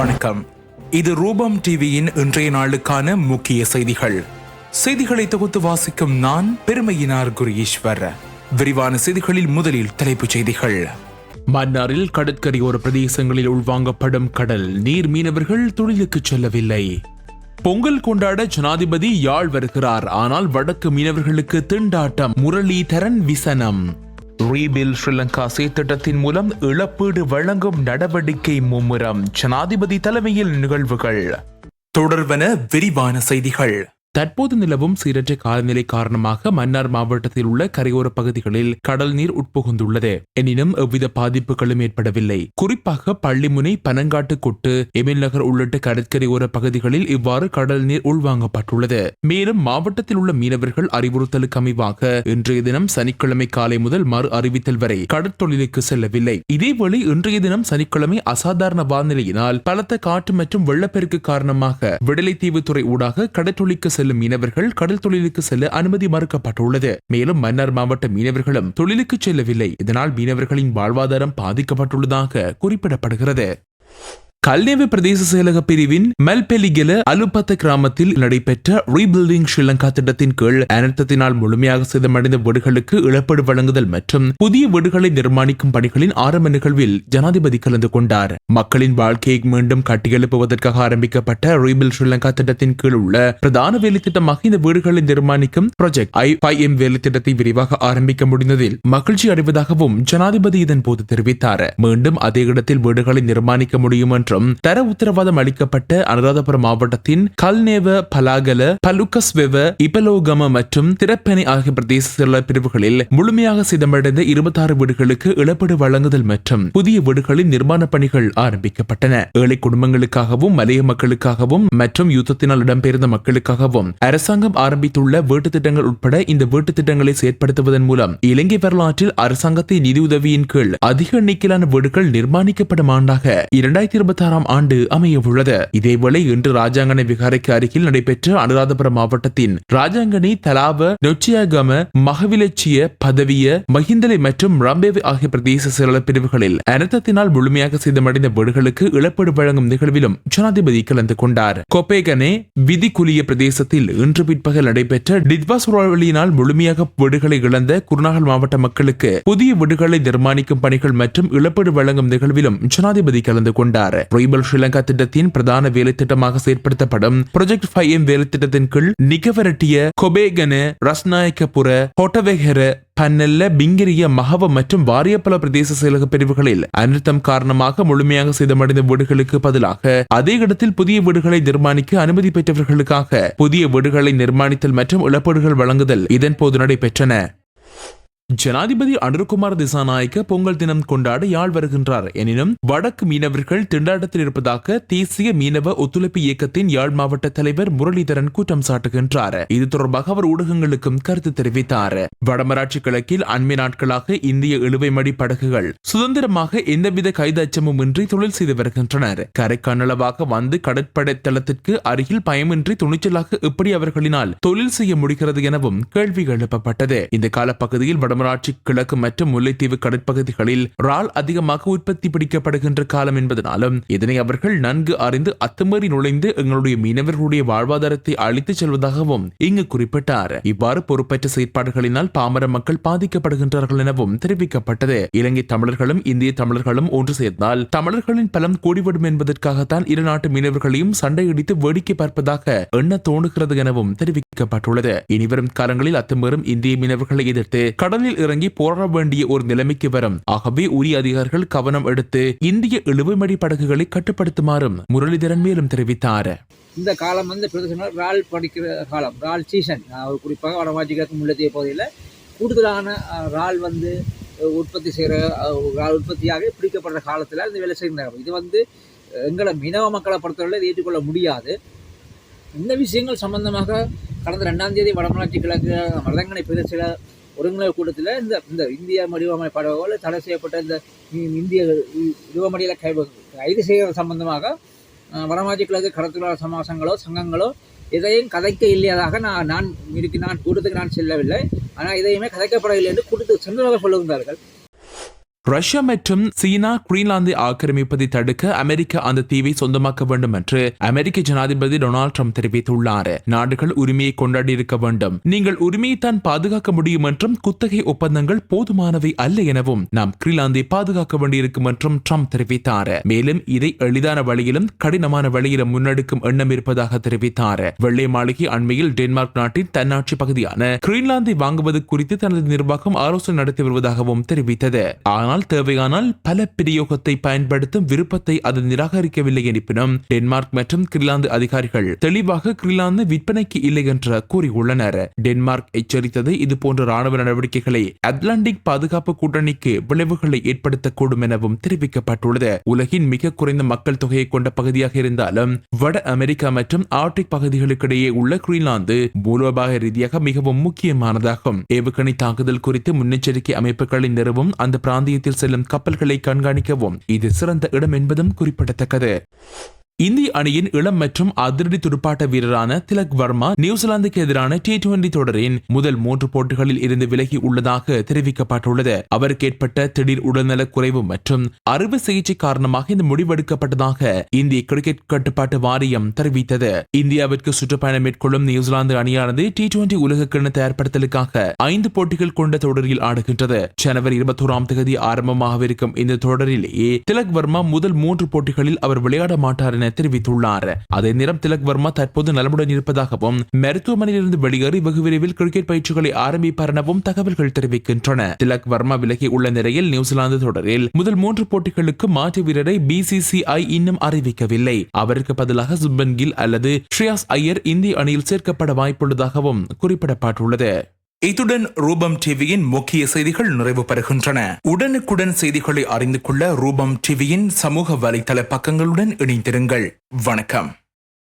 வணக்கம். இது ரூபம் டிவியின் இன்றைய நாளுக்கான முக்கிய செய்திகள். செய்திகளை தொகுத்து வாசிக்கும் நான் பெருமையினார் குரீஸ்வர் விரிவான செய்திகளில் முதலில் தலைப்புச் செய்திகள். மன்னாரில் கடற்கரையோர பிரதேசங்களில் உள்வாங்கப்படும் கடல் நீர் மீனவர்கள் தொழிலுக்கு செல்லவில்லை. பொங்கல் கொண்டாட ஜனாதிபதி யாழ் வருகிறார் ஆனால் வடக்கு மீனவர்களுக்கு திண்டாட்டம் முரளிதரன் விசனம். ரீபில் ஸ்ரீலங்கா சீர்திட்டத்தின் மூலம் இழப்பீடு வழங்கும் நடவடிக்கை மும்முரம். ஜனாதிபதி தலைமையில் நிகழ்வுகள். தொடர்வன விரிவான செய்திகள். தற்போது நிலவும் சீரற்ற காலநிலை காரணமாக மன்னார் மாவட்டத்தில் உள்ள கரையோர பகுதிகளில் கடல் நீர் உட்புகுந்துள்ளது. எனினும் எவ்வித பாதிப்புகளும் ஏற்படவில்லை. குறிப்பாக பள்ளிமுனை பனங்காட்டு கொட்டு எமில் நகர் உள்ளிட்ட கடற்கரையோர பகுதிகளில் இவ்வாறு கடல் நீர் உள்வாங்கப்பட்டுள்ளது. மேலும் மாவட்டத்தில் உள்ள மீனவர்கள் அறிவுறுத்தலுக்கு அமைவாக இன்றைய தினம் சனிக்கிழமை காலை முதல் மறு அறிவித்தல் வரை கடற்தொழிலுக்கு செல்லவில்லை. இதேவேளை இன்றைய தினம் சனிக்கிழமை அசாதாரண வானிலையினால் பலத்த காற்று மற்றும் வெள்ளப்பெருக்கு காரணமாக விடலைத்தீவு துறை ஊடாக கடற்தொழிலுக்கு செல்லும் மீனவர்கள் கடல் தொழிலுக்கு செல்ல அனுமதி மறுக்கப்பட்டுள்ளது. மேலும் மன்னார் மாவட்ட மீனவர்களும் தொழிலுக்கு செல்லவில்லை. இதனால் மீனவர்களின் வாழ்வாதாரம் பாதிக்கப்பட்டுள்ளதாக குறிப்பிடப்படுகிறது. கல்நேவி பிரதேச செயலக பிரிவின் மெல்பெலிகெல அலுபத்த கிராமத்தில் நடைபெற்ற ரீபில்டிங் ஸ்ரீலங்கா திட்டத்தின் கீழ் அனர்த்தத்தினால் முழுமையாக சேதமடைந்த வீடுகளுக்கு இழப்பீடு வழங்குதல் மற்றும் புதிய வீடுகளை நிர்மாணிக்கும் பணிகளின் ஆரம்ப நிகழ்வில் ஜனாதிபதி கலந்து கொண்டார். மக்களின் வாழ்க்கையை மீண்டும் கட்டியெழுப்புவதற்காக ஆரம்பிக்கப்பட்ட ரீபில் ஸ்ரீலங்கா திட்டத்தின் கீழ் உள்ள பிரதான வேலை திட்டமாக இந்த வீடுகளை நிர்மாணிக்கும் ப்ராஜெக்ட் ஐ ஃபை எம் வேலை திட்டத்தை விரிவாக ஆரம்பிக்க முடிந்ததில் மகிழ்ச்சி அடைவதாகவும் ஜனாதிபதி இதன் போது தெரிவித்தார். மீண்டும் அதே இடத்தில் வீடுகளை நிர்மாணிக்க முடியும் என்றும் தர உத்தரவாதம் அளிக்கப்பட்ட அனுராதபுரம் மாவட்டத்தின் கல்நேவ பலாகல பலுக்கஸ்வெவ இபலோகம மற்றும் திரப்பெனி ஆகிய பிரதேச பிரிவுகளில் முழுமையாக சிதமடைந்த இருபத்தாறு வீடுகளுக்கு இழப்பீடு வழங்குதல் மற்றும் புதிய வீடுகளின் நிர்மாண பணிகள் ஆரம்பிக்கப்பட்டன. ஏழை குடும்பங்களுக்காகவும் மலைய மக்களுக்காகவும் மற்றும் யுத்தத்தினால் இடம்பெயர்ந்த மக்களுக்காகவும் அரசாங்கம் ஆரம்பித்துள்ள வீட்டு திட்டங்கள் உட்பட இந்த வீட்டு திட்டங்களை செயற்படுத்துவதன் மூலம் இலங்கை வரலாற்றில் அரசாங்கத்தின் நிதியுதவியின் கீழ் அதிக எண்ணிக்கையிலான வீடுகள் நிர்மாணிக்கப்படும் ஆண்டாக இரண்டாயிரத்தி இருபத்தி இருபத்தாறாம் ஆண்டு அமைய உள்ளது இதேவேளை இன்று ராஜாங்கனை விகாரைக்கு அருகில் நடைபெற்ற அனுராதபுரம் மாவட்டத்தின் ராஜாங்கனை தலாவ நொச்சியாகம மகவிலட்சிய பதவிய மஹிந்தலை மற்றும் ரம்பேவி ஆகிய பிரதேச செயலாளர் பிரிவுகளில் அனர்த்தத்தினால் முழுமையாக சேதமடைந்த வீடுகளுக்கு இழப்பீடு வழங்கும் நிகழ்விலும் ஜனாதிபதி கலந்து கொண்டார். கொப்பேகனே விதிக்குலிய பிரதேசத்தில் இன்று பிற்பகல் நடைபெற்ற டித்வா சூறாவளியினால் முழுமையாக வீடுகளை இழந்த குருநாகல் மாவட்ட மக்களுக்கு புதிய வீடுகளை நிர்மாணிக்கும் பணிகள் மற்றும் இழப்பீடு வழங்கும் நிகழ்விலும் ஜனாதிபதி கலந்து கொண்டார். ரொய்பல் ஸ்ரீலங்கா திட்டத்தின் பிரதான வேலைத்திட்டமாக செயற்படுத்தப்படும் ப்ரொஜெக்ட் ஃபைவ் எம் வேலைத்திட்டத்தின் கீழ் நிகவரட்டிய கொபேகன ரஸ்நாயக்கபுர ஹொட்டவெஹர பன்னல்ல பிங்கிரிய மகவ மற்றும் வாரியப்பல பிரதேச செயலக பிரிவுகளில் அனர்த்தம் காரணமாக முழுமையாக சேதமடைந்த வீடுகளுக்கு பதிலாக அதே இடத்தில் புதிய வீடுகளை நிர்மாணிக்க அனுமதி பெற்றவர்களுக்காக புதிய வீடுகளை நிர்மாணித்தல் மற்றும் இழப்பீடுகள் வழங்குதல் இதன் போது நடைபெற்றன. ஜனாதிபதி அனுர்குமார் திசாநாயக்க பொங்கல் தினம் கொண்டாட யாழ் வருகின்றார். எனினும் வடக்கு மீனவர்கள் திண்டாட்டத்தில் இருப்பதாக தேசிய மீனவ ஒத்துழைப்பு இயக்கத்தின் யாழ் மாவட்ட தலைவர் முரளிதரன் குற்றம் சாட்டுகின்றார். இது தொடர்பாக அவர் ஊடகங்களுக்கும் கருத்து தெரிவித்தார். வடமராட்சி கிழக்கில் அண்மை நாட்களாக இந்திய இழுவைமடி படகுகள் சுதந்திரமாக எந்தவித கைது அச்சமும் இன்றி தொழில் செய்து வருகின்றனர். கரைக்கானளவாக வந்து கடற்படை தளத்திற்கு அருகில் பயமின்றி துணிச்சலாக எப்படி அவர்களினால் தொழில் செய்ய முடிகிறது எனவும் கேள்வி எழுப்பப்பட்டது. இந்த காலப்பகுதியில் வடமராட்சி கிழக்கு மற்றும் முல்லைத்தீவு கடற்பகுதிகளில் ரால் அதிகமாக உற்பத்தி பிடிக்கப்படுகின்ற காலம் என்பதனாலும் இதனை அவர்கள் நன்கு அறிந்து அத்துமீறி நுழைந்து எங்களுடைய மீனவர்களுடைய வாழ்வாதாரத்தை அழித்துச் செல்வதாகவும் இங்கு குறிப்பிட்டார். இவ்வாறு பொறுப்பற்ற செயற்பாடுகளினால் பாமர மக்கள் பாதிக்கப்படுகின்றார்கள் எனவும் தெரிவிக்கப்பட்டது. இலங்கை தமிழர்களும் இந்திய தமிழர்களும் ஒன்று சேர்ந்தால் தமிழர்களின் பலம் கூடிவிடும் என்பதற்காகத்தான் இரு நாட்டு மீனவர்களையும் சண்டையிடித்து வேடிக்கை பார்ப்பதாக எண்ண தோணுகிறது எனவும் தெரிவிக்கப்பட்டுள்ளது. இனிவரும் காலங்களில் அத்துமீறும் இந்திய மீனவர்களை எதிர்த்து கடலில் இறங்கி போராட வேண்டிய ஒரு நிலைமைக்கு வரும். ஆகவே உரிய அதிகாரிகள் கவனம் எடுத்து இந்திய இழுவைமடி படகுகளை கட்டுப்படுத்துமாறும் முரளிதரன் மேலும் தெரிவித்தார். இந்த காலம் வந்து ரால் படிக்கிற காலம் ரால் சீசன். அஹ் குறிப்பாக வடமாட்சிக்கு முள்ளத்திய பகுதியில் கூடுதலான ரால் இறால் வந்து உற்பத்தி செய்கிற இறால் உற்பத்தியாக பிடிக்கப்படுற காலத்தில் இந்த வேலை செய்கிறாங்க இது வந்து எங்களை மீனவ மக்களை பொறுத்தவரை இதை ஏற்றுக்கொள்ள முடியாது. இந்த விஷயங்கள் சம்பந்தமாக கடந்த ரெண்டாம் தேதி வடமராட்சி கிழக்கு மருதங்கனை பிரதேச ஒருங்கிணைவு கூட்டத்தில் இந்த இந்த இந்திய மடிவமை படகுகள் தடை செய்யப்பட்ட இந்த இந்திய இழுவமடியில் கை கைது செய்ய சம்பந்தமாக வடமாஜி வடமாட்சி கிழக்கு கடற்கொள்ளாளர் சமாசங்களோ சங்கங்களோ எதையும் கதைக்க இல்லையதாக நான் நான் இருக்கு நான் கூட்டத்துக்கு நான் செல்லவில்லை. ஆனால் இதையுமே கதைக்கப்படவில்லை என்று கூட்டத்துக்கு சென்றவர்கள் சொல்லுகின்றார்கள். ரஷ்யா மற்றும் சீனா கிரீன்லாந்தை ஆக்கிரமிப்பதை தடுக்க அமெரிக்கா அந்த தீவை சொந்தமாக்க வேண்டும் என்று அமெரிக்க ஜனாதிபதி டொனால்ட் ட்ரம்ப் தெரிவித்துள்ளார். நாடுகள் உரிமையை கொண்டாடி இருக்க வேண்டும். நீங்கள் உரிமையை தான் பாதுகாக்க முடியும் என்றும் குத்தகை ஒப்பந்தங்கள் போதுமானவை அல்ல எனவும் நாம் கிரீன்லாந்தை பாதுகாக்க வேண்டியிருக்கும் என்றும் ட்ரம்ப் தெரிவித்தார். மேலும் இதை எளிதான வழியிலும் கடினமான வழியிலும் முன்னெடுக்கும் எண்ணம் இருப்பதாக தெரிவித்தார். வெள்ளை மாளிகை அண்மையில் டென்மார்க் நாட்டின் தன்னாட்சி பகுதியான கிரீன்லாந்தை வாங்குவது குறித்து தனது நிர்வாகம் ஆலோசனை நடத்தி வருவதாகவும் தெரிவித்தது. ஆனால் ஆனால் தேவையானால் பல பிரயோகத்தை பயன்படுத்தும் விருப்பத்தை அது நிராகரிக்கவில்லை இருப்பினும் டென்மார்க் மற்றும் கிரிலாந்து அதிகாரிகள் தெளிவாக கிரிலாந்து விற்பனைக்கு இல்லை என்று கூறியுள்ளனர். டென்மார்க் எச்சரித்தது இதுபோன்ற ராணுவ நடவடிக்கைகளை அட்லாண்டிக் பாதுகாப்பு கூட்டணிக்கு விளைவுகளை ஏற்படுத்தக்கூடும் எனவும் தெரிவிக்கப்பட்டுள்ளது. உலகின் மிக குறைந்த மக்கள் தொகையை கொண்ட பகுதியாக இருந்தாலும் வட அமெரிக்கா மற்றும் ஆர்டிக் பகுதிகளுக்கிடையே உள்ள கிரீன்லாந்து மூலோபாய ரீதியாக மிகவும் முக்கியமானதாகும். ஏவுகணை தாக்குதல் குறித்து முன்னெச்சரிக்கை அமைப்புகளை நிறுவும் அந்த பிராந்திய பயணத்தில் செல்லும் கப்பல்களை கண்காணிக்கவும். இது சிறந்த இடம் என்பதும் குறிப்பிடத்தக்கது. இந்திய அணியின் இளம் மற்றும் அதிரடி துடுப்பாட்ட வீரரான திலக் வர்மா நியூசிலாந்துக்கு எதிரான டி டுவெண்டி தொடரின் முதல் மூன்று போட்டிகளில் இருந்து விலகி உள்ளதாக தெரிவிக்கப்பட்டுள்ளது. அவருக்கு ஏற்பட்ட திடீர் உடல்நலக் குறைவு மற்றும் அறுவை சிகிச்சை காரணமாக இந்த முடிவெடுக்கப்பட்டதாக இந்திய கிரிக்கெட் கட்டுப்பாட்டு வாரியம் தெரிவித்தது. இந்தியாவிற்கு சுற்றுப்பயணம் மேற்கொள்ளும் நியூசிலாந்து அணியானது டி டுவெண்டி உலகக்கிண தயார்படுத்தலுக்காக ஐந்து போட்டிகள் கொண்ட தொடரில் ஆடுகின்றது. ஜனவரி இருபத்தோராம் தேதி ஆரம்பமாகவிருக்கும் இந்த தொடரிலேயே திலக் வர்மா முதல் மூன்று போட்டிகளில் அவர் விளையாட மாட்டார் என தெரிவித்துள்ளார். அதே நேரம் திலக் வர்மா தற்போது நலமுடன் இருப்பதாகவும் மருத்துவமனையிலிருந்து வெளியேறி வெகு விரைவில் கிரிக்கெட் பயிற்சிகளை ஆரம்பிப்பார் எனவும் தகவல்கள் தெரிவிக்கின்றன. திலக் வர்மா விலகி உள்ள நிலையில் நியூசிலாந்து தொடரில் முதல் மூன்று போட்டிகளுக்கு மாற்று வீரரை பிசிசிஐ இன்னும் அறிவிக்கவில்லை. அவருக்கு பதிலாக சுப்பன் கில் அல்லது ஸ்ரேயாஸ் ஐயர் இந்திய அணியில் சேர்க்கப்பட வாய்ப்புள்ளதாகவும் குறிப்பிடப்பட்டுள்ளது. இத்துடன் ரூபம் டிவியின் முக்கிய செய்திகள் நிறைவு பெறுகின்றன. உடனுக்குடன் செய்திகளை அறிந்து கொள்ள ரூபம் டிவியின் சமூக வலைதள பக்கங்களுடன் இணைந்திருங்கள். வணக்கம்.